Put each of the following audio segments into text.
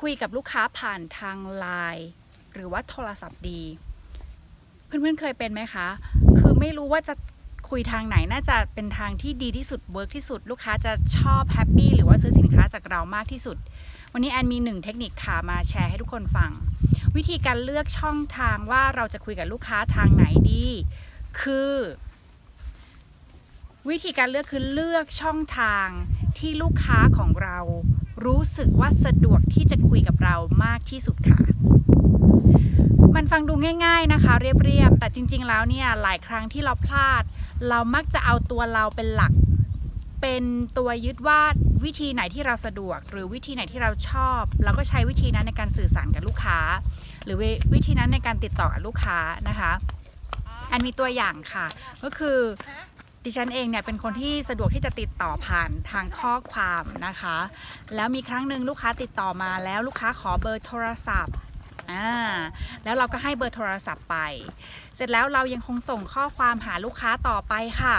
คุยกับลูกค้าผ่านทางไลน์หรือว่าโทรศัพท์ดี เพื่อนๆเคยเป็นไหมคะ คือไม่รู้ว่าจะคุยทางไหนน่าจะเป็นทางที่ดีที่สุดเวิร์กที่สุด ลูกค้าจะชอบแฮปปี้หรือว่าซื้อสินค้าจากเรามากที่สุด วันนี้แอนมีหนึ่งเทคนิคค่ะมาแชร์ให้ทุกคนฟัง วิธีการเลือกช่องทางว่าเราจะคุยกับลูกค้าทางไหนดี คือ วิธีการเลือกคือเลือกช่องทางที่ลูกค้าของเรารู้สึกว่าสะดวกที่จะคุยกับเรามากที่สุดค่ะ มันฟังดูง่าย ๆนะคะ เรียบๆแต่จริง ๆ แล้วเนี่ยหลายครั้งที่เราพลาด เรามักจะเอาตัวเราเป็นหลัก เป็นตัวยึดว่าวิธีไหนที่เราสะดวก หรือวิธีไหนที่เราชอบ เราก็ใช้วิธีนั้นในการสื่อสารกับลูกค้า หรือวิวิธีนั้นในการติดต่อกับลูกค้านะคะ อันมีตัวอย่างค่ะ ก็คือ ดิฉันเองเนี่ยเป็นคนที่สะดวกที่จะติดต่อผ่านทางข้อความนะคะ แล้วมีครั้งหนึ่งลูกค้าติดต่อมาแล้วลูกค้าขอเบอร์โทรศัพท์อ่าแล้วเราก็ให้เบอร์โทรศัพท์ไป เสร็จแล้วเรายังคงส่งข้อความหาลูกค้าต่อไปค่ะ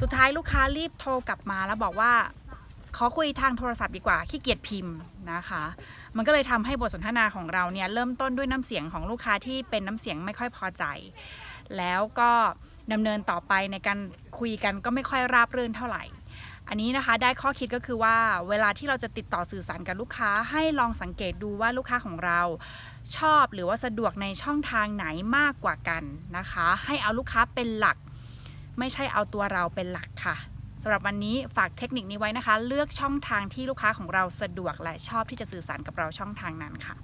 สุดท้ายลูกค้ารีบโทรกลับมาแล้วบอกว่า ขอคุยทางโทรศัพท์ดีกว่าขี้เกียจพิมพ์นะคะ มันก็เลยทำให้บทสนทนาของเราเนี่ยเริ่มต้นด้วยน้ำเสียงของลูกค้าที่เป็นน้ำเสียงไม่ค่อยพอใจ แล้วก็ดำเนินต่อไปในการคุยกันก็ไม่ค่อยราบรื่นเท่าไหร่ อันนี้นะคะได้ข้อคิดก็คือว่าเวลาที่เราจะติดต่อสื่อสารกับลูกค้าให้ลองสังเกตดูว่าลูกค้าของเราชอบหรือว่าสะดวกในช่องทางไหนมากกว่ากันนะคะ ให้เอาลูกค้าเป็นหลัก ไม่ใช่เอาตัวเราเป็นหลักค่ะ สำหรับวันนี้ฝากเทคนิคนี้ไว้นะคะ เลือกช่องทางที่ลูกค้าของเราสะดวกและชอบที่จะสื่อสารกับเราช่องทางนั้นค่ะ